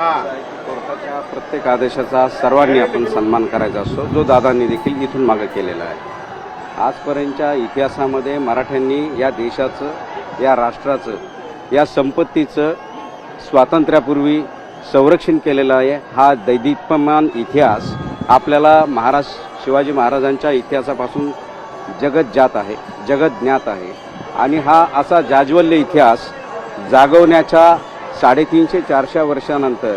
कोर्टाच्या प्रत्येक आदेशाचा सर्वांनी आपण सन्मान करायचा असतो. जो दादांनी देखील इथून मागे केलेला आहे. आजपर्यंतच्या इतिहासामध्ये मराठ्यांनी या देशाचं या राष्ट्राचं या संपत्तीचं स्वातंत्र्यापूर्वी संरक्षण केलेलं आहे. हा दैदिप्यमान इतिहास आपल्याला महाराज शिवाजी महाराजांच्या इतिहासापासून जगत जात आहे जगत ज्ञात आहे. आणि हा असा जाज्वल्य इतिहास जागवण्याच्या साडेतीनशे चारशे वर्षानंतर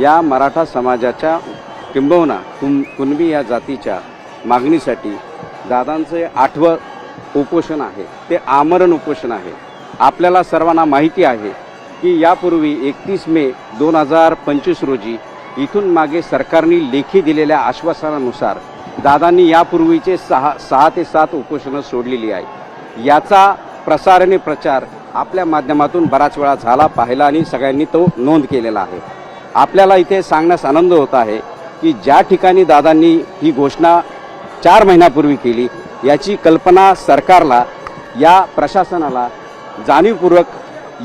या मराठा समाजाच्या किंबहुना कुं कुणबी या जातीच्या मागणीसाठी दादांचे आठवं उपोषण आहे. ते आमरण उपोषण आहे. आपल्याला सर्वांना माहिती आहे की यापूर्वी एकतीस मे दोन हजार पंचवीस रोजी इथून मागे सरकारने लेखी दिलेल्या आश्वासनानुसार दादांनी यापूर्वीचे सहा सहा ते सात उपोषणं सोडलेली आहे याचा प्रसार आणि प्रचार आपल्या माध्यमातून बराच वेळा झाला पाहिला आणि सगळ्यांनी तो नोंद केलेला आहे. आपल्याला इथे सांगण्यास आनंद होत आहे की ज्या ठिकाणी दादांनी ही घोषणा चार महिन्यापूर्वी केली याची कल्पना सरकारला या प्रशासनाला जाणीवपूर्वक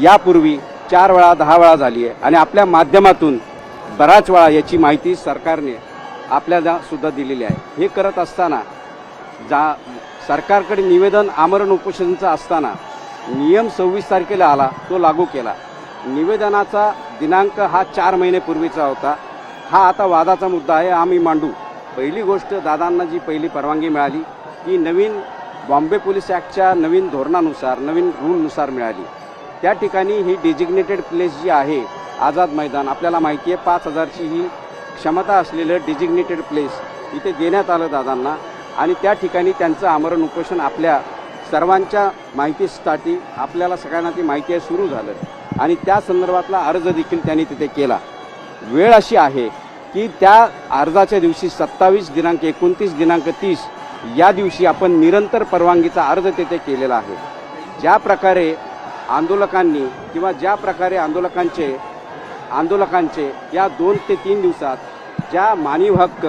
यापूर्वी चार वेळा दहा वेळा झाली आहे. आणि आपल्या माध्यमातून बराच वेळा याची माहिती सरकारने आपल्याला सुद्धा दिलेली आहे. हे करत असताना जा सरकारकडे निवेदन आमरण उपोषणचं असताना नियम सव्वीस तारखेला आला तो लागू केला. निवेदनाचा दिनांक हा चार महिनेपूर्वीचा होता. हा आता वादाचा मुद्दा आहे आम्ही मांडू. पहिली गोष्ट दादांना जी पहिली परवानगी मिळाली ती नवीन बॉम्बे पोलीस ॲक्टच्या नवीन धोरणानुसार नवीन रूलनुसार मिळाली. त्या ठिकाणी ही डेजिग्नेटेड प्लेस जी आहे आझाद मैदान आपल्याला माहिती आहे पाच हजारची ही क्षमता असलेलं डेजिग्नेटेड प्लेस इथे देण्यात आलं दादांना. आणि त्या ठिकाणी त्यांचं आमरण उपोषण आपल्या सर्वांच्या माहितीसाठी आपल्याला सगळ्यांना ती माहिती आहे सुरू झालं. आणि त्या संदर्भातला अर्ज देखील त्यांनी तिथे केला. वेळ अशी आहे की त्या अर्जाच्या दिवशी सत्तावीस दिनांक एकोणतीस दिनांक तीस या दिवशी आपण निरंतर परवानगीचा अर्ज तिथे केलेला आहे. ज्या प्रकारे आंदोलकांनी किंवा ज्या प्रकारे आंदोलकांचे आंदोलकांचे या दोन ते तीन दिवसात ज्या मानवी हक्क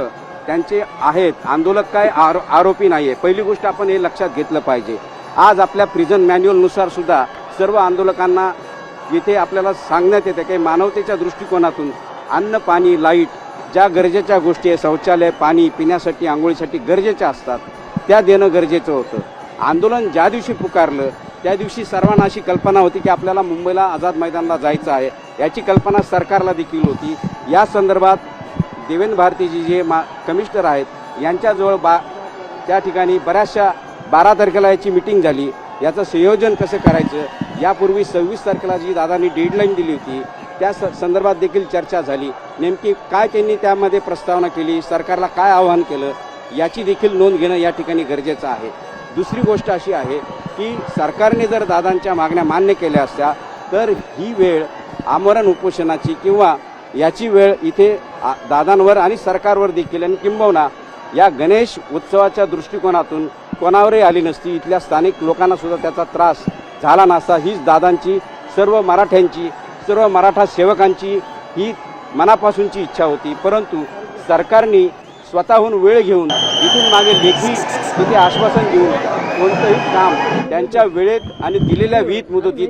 त्यांचे आहेत. आंदोलक काय? आरो आरोपी नाही आहे पहिली गोष्ट आपण हे लक्षात घेतलं पाहिजे. आज आपल्या प्रिझन मॅन्युअलनुसार सुद्धा सर्व आंदोलकांना इथे आपल्याला सांगण्यात येते की मानवतेच्या दृष्टिकोनातून अन्न पाणी लाइट ज्या गरजेच्या गोष्टी आहे शौचालय पाणी पिण्यासाठी आंघोळीसाठी गरजेच्या असतात त्या देणं गरजेचं होतं. आंदोलन ज्या दिवशी पुकारलं त्या दिवशी सर्वांना अशी कल्पना होती की आपल्याला मुंबईला आझाद मैदानला जायचं आहे. याची कल्पना सरकारला देखील होती. या संदर्भात देवेंद्र भारतीजी जे मा कमिशनर आहेत यांच्याजवळ बा त्या ठिकाणी बऱ्याचशा बारा तारखेला याची मिटिंग झाली. याचं संयोजन कसं करायचं? यापूर्वी सव्वीस तारखेला जी दादांनी डेडलाईन दिली होती त्या स संदर्भात देखील चर्चा झाली. नेमकी काय त्यांनी त्यामध्ये प्रस्तावना केली? सरकारला काय आवाहन केलं? याची देखील नोंद घेणं या ठिकाणी गरजेचं आहे. दुसरी गोष्ट अशी आहे की सरकारने जर दादांच्या मागण्या मान्य केल्या असत्या तर ही वेळ आमरण उपोषणाची किंवा याची वेळ इथे आ- दादांवर आणि सरकारवर देखील आणि किंबहुना या गणेश उत्सवाच्या दृष्टिकोनातून कोणावरही आली नसती इथल्या स्थानिक लोकांना सुद्धा त्याचा त्रास झाला नसता. हीच दादांची सर्व मराठ्यांची सर्व मराठा सेवकांची ही मनापासूनची इच्छा होती. परंतु सरकारने स्वतःहून वेळ घेऊन इथून मागे लेखी तिथे आश्वासन देऊन कोणतंही काम त्यांच्या वेळेत आणि दिलेल्या विहित मुदतीत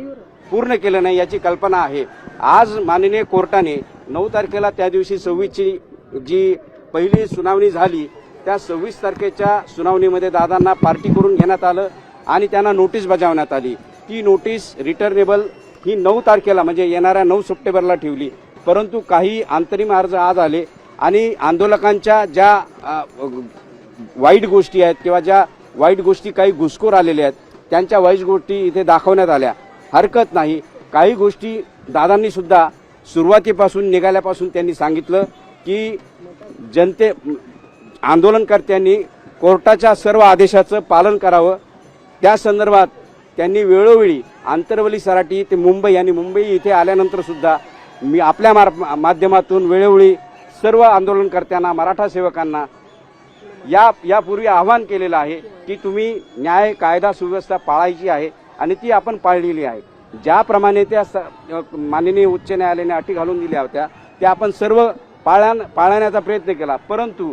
पूर्ण केलं नाही याची कल्पना आहे. आज माननीय कोर्टाने नऊ तारखेला त्या दिवशी सव्वीसची जी पहिली सुनावणी झाली त्या सव्वीस तारखेच्या सुनावणीमध्ये दादांना पार्टी करून घेण्यात आलं आणि त्यांना नोटीस बजावण्यात आली. ती नोटीस रिटर्नेबल ही नऊ तारखेला म्हणजे येणाऱ्या नऊ सप्टेंबरला ठेवली. परंतु काही अंतरिम अर्ज आज आले आणि आंदोलकांच्या ज्या वाईट गोष्टी आहेत किंवा ज्या वाईट गोष्टी काही घुसखोर आलेल्या आहेत त्यांच्या वाईट गोष्टी इथे दाखवण्यात आल्या. हरकत नाही. काही गोष्टी दादांनी सुद्धा सुरुवातीपासून निघाल्यापासून त्यांनी सांगितलं की जनते आंदोलनकर्त्यांनी कोर्टाच्या सर्व आदेशाचं पालन करावं. त्या संदर्भात त्यांनी वेळोवेळी आंतरवली सराटी ते मुंबई आणि मुंबई इथे आल्यानंतर सुद्धा मी आपल्या मार माध्यमातून वेळोवेळी सर्व आंदोलनकर्त्यांना मराठा सेवकांना या यापूर्वी आवाहन केलेलं आहे की तुम्ही न्याय कायदा सुव्यवस्था पाळायची आहे आणि ती आपण पाळलेली आहे. ज्याप्रमाणे त्या स माननीय उच्च न्यायालयाने अटी घालून दिल्या होत्या त्या आपण सर्व पाळण पाळण्याचा प्रयत्न केला. परंतु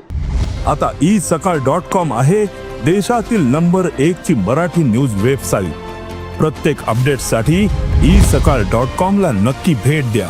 आता ई सकाळ डॉट कॉम आहे देशातील नंबर एक ची मराठी न्यूज वेबसाईट. प्रत्येक अपडेटसाठी ई सकाळ डॉट कॉम ला नक्की भेट द्या.